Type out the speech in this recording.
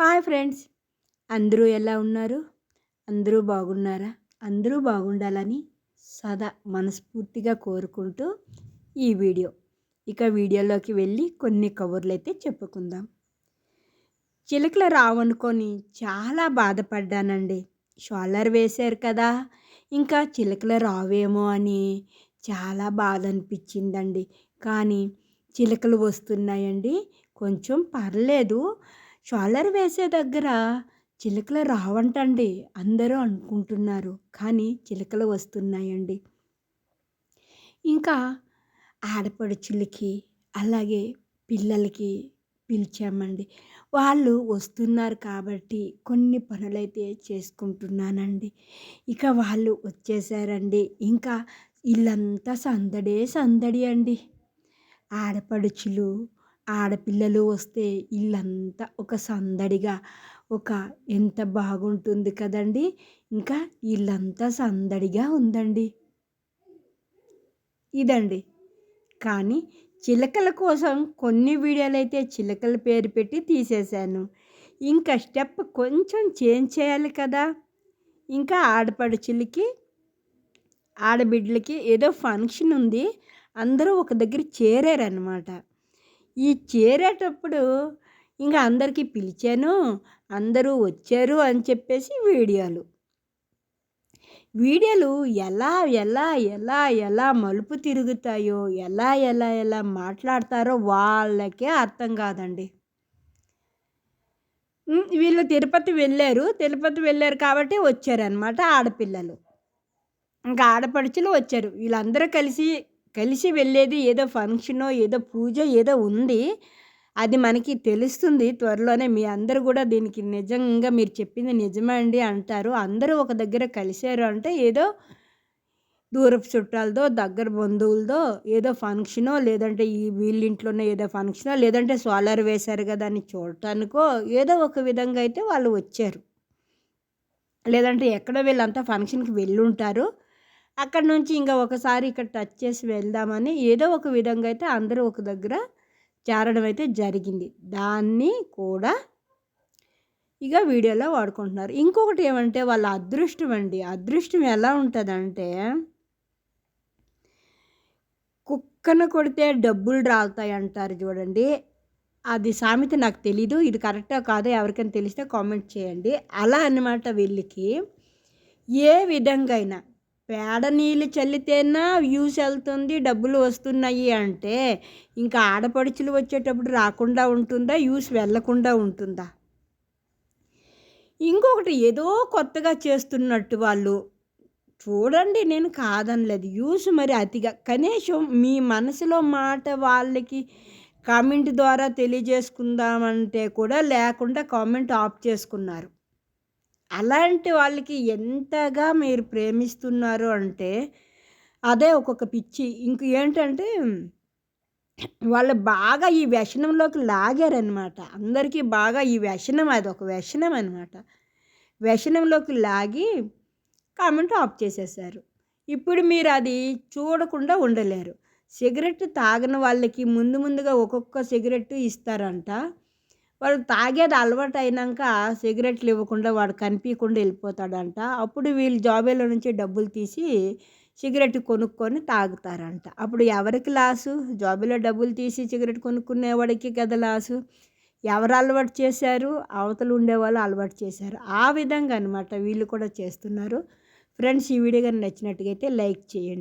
Hi friends. అందరూ ఎలా ఉన్నారు? అందరూ బాగున్నారా? అందరూ బాగుండాలని సదా మనస్ఫూర్తిగా కోరుకుంటూ ఈ వీడియో. ఇక వీడియోలోకి వెళ్ళి కొన్ని కవర్లు అయితే చెప్పుకుందాం. చిలకలు రావనుకొని చాలా బాధపడ్డానండి. షోలర్ వేశారు కదా ఇంకా చిలకలు రావేమో అని చాలా బాధ అనిపించిందండి. కానీ చిలకలు వస్తున్నాయండి. కొంచెం పర్లేదు షాలర్ వేసే దగ్గర చిలుకలు రావంటండి. అందరూ అనుకుంటున్నారు. కానీ చిలుకలు వస్తున్నాయండి. ఇంకా ఆడపడుచులకి అలాగే పిల్లలకి పిలిచామండి. వాళ్ళు వస్తున్నారు కాబట్టి కొన్ని పనులైతే చేసుకుంటున్నానండి. ఇక వాళ్ళు వచ్చేసారండి. ఇంకా ఇల్లంతా సందడే సందడి అండి. ఆడపడుచులు ఆడపిల్లలు వస్తే ఇల్లంతా ఒక సందడిగా ఒక ఎంత బాగుంటుంది కదండి. ఇంకా ఇల్లంతా సందడిగా ఉందండి. ఇదండి. కానీ చిలకల కోసం కొన్ని వీడియోలు అయితే చిలకల పేరు పెట్టి తీసేశాను. ఇంకా స్టెప్ కొంచెం చేంజ్ చేయాలి కదా. ఇంకా ఆడపడుచులకి ఆడబిడ్డలకి ఏదో ఫంక్షన్ ఉంది. అందరూ ఒక దగ్గర చేరారనమాట ఈ చేరేటప్పుడు ఇంకా అందరికీ పిలిచాను అందరూ వచ్చారు అని చెప్పేసి వీడియోలు. వీడియోలు ఎలా ఎలా ఎలా ఎలా మలుపు తిరుగుతాయో ఎలా ఎలా ఎలా మాట్లాడతారో వాళ్ళకే అర్థం కాదండి. వీళ్ళు తిరుపతి వెళ్ళారు తిరుపతి వెళ్ళారు కాబట్టి వచ్చారనమాట ఆడపిల్లలు. ఇంకా ఆడపడుచులు వచ్చారు. వీళ్ళందరూ కలిసి కలిసి వెళ్ళేది ఏదో ఫంక్షనో ఏదో పూజ ఏదో ఉంది. అది మనకి తెలుస్తుంది త్వరలోనే. మీ అందరూ కూడా దీనికి నిజంగా మీరు చెప్పింది నిజమే అండి అంటారు. అందరూ ఒక దగ్గర కలిశారు అంటే ఏదో దూరపు చుట్టాలతో దగ్గర బంధువులతో ఏదో ఫంక్షనో లేదంటే ఈ వీళ్ళింట్లోనే ఏదో ఫంక్షనో లేదంటే సోలార్ వేశారు కదా అని చూడటానికో ఏదో ఒక విధంగా అయితే వాళ్ళు వచ్చారు. లేదంటే ఎక్కడో వీళ్ళంతా ఫంక్షన్కి వెళ్ళుంటారు. అక్కడ నుంచి ఇంకా ఒకసారి ఇక్కడ టచ్ చేసి వెళ్దామని ఏదో ఒక విధంగా అయితే అందరూ ఒక దగ్గర చేరడం అయితే జరిగింది. దాన్ని కూడా ఇక వీడియోలో వాడుకుంటున్నారు. ఇంకొకటి ఏమంటే వాళ్ళ అదృష్టం అండి. అదృష్టం ఎలా ఉంటుందంటే కుక్కను కొడితే డబ్బులు రాలుతాయి అంటారు చూడండి. అది సామెత నాకు తెలీదు. ఇది కరెక్టా కాదో ఎవరికైనా తెలిస్తే కామెంట్ చేయండి. అలా అన్నమాట వీళ్ళకి. ఏ విధంగా అయినా పేడ నీళ్ళు చల్లితేనా వ్యూస్ వెళ్తుంది డబ్బులు వస్తున్నాయి అంటే ఇంకా ఆడపడుచులు వచ్చేటప్పుడు రాకుండా ఉంటుందా యూస్ వెళ్ళకుండా ఉంటుందా? ఇంకొకటి ఏదో కొత్తగా చేస్తున్నట్టు వాళ్ళు చూడండి నేను కాదనలేదు యూస్ మరి అతిగా కనీసం మీ మనసులో మాట వాళ్ళకి కామెంట్ ద్వారా తెలియజేసుకుందామంటే కూడా లేకుండా కామెంట్ ఆఫ్ చేసుకున్నారు. అలాంటి వాళ్ళకి ఎంతగా మీరు ప్రేమిస్తున్నారు అంటే అదే ఒక్కొక్క పిచ్చి. ఇంక ఏంటంటే వాళ్ళు బాగా ఈ వ్యసనంలోకి లాగారనమాట అందరికీ బాగా ఈ వ్యసనం అది ఒక వ్యసనం అనమాట వ్యసనంలోకి లాగి కామెంట్ ఆఫ్ చేసేసారు. ఇప్పుడు మీరు అది చూడకుండా ఉండలేరు. సిగరెట్ తాగిన వాళ్ళకి ముందు ముందుగా ఒక్కొక్క సిగరెట్ ఇస్తారంట. వాడు తాగేది అలవాటు అయినాక సిగరెట్లు ఇవ్వకుండా వాడు కనిపించకుండా వెళ్ళిపోతాడంట. అప్పుడు వీళ్ళు జాబేలో నుంచి డబ్బులు తీసి సిగరెట్ కొనుక్కొని తాగుతారంట. అప్పుడు ఎవరికి లాసు? జాబీలో డబ్బులు తీసి సిగరెట్ కొనుక్కునేవాడికి కదా లాసు? ఎవరు అలవాటు చేశారు? అవతలు ఉండేవాళ్ళు అలవాటు చేశారు. ఆ విధంగా అనమాట వీళ్ళు కూడా చేస్తున్నారు. ఫ్రెండ్స్ ఈ వీడియో కానీ అయితే లైక్ చేయండి.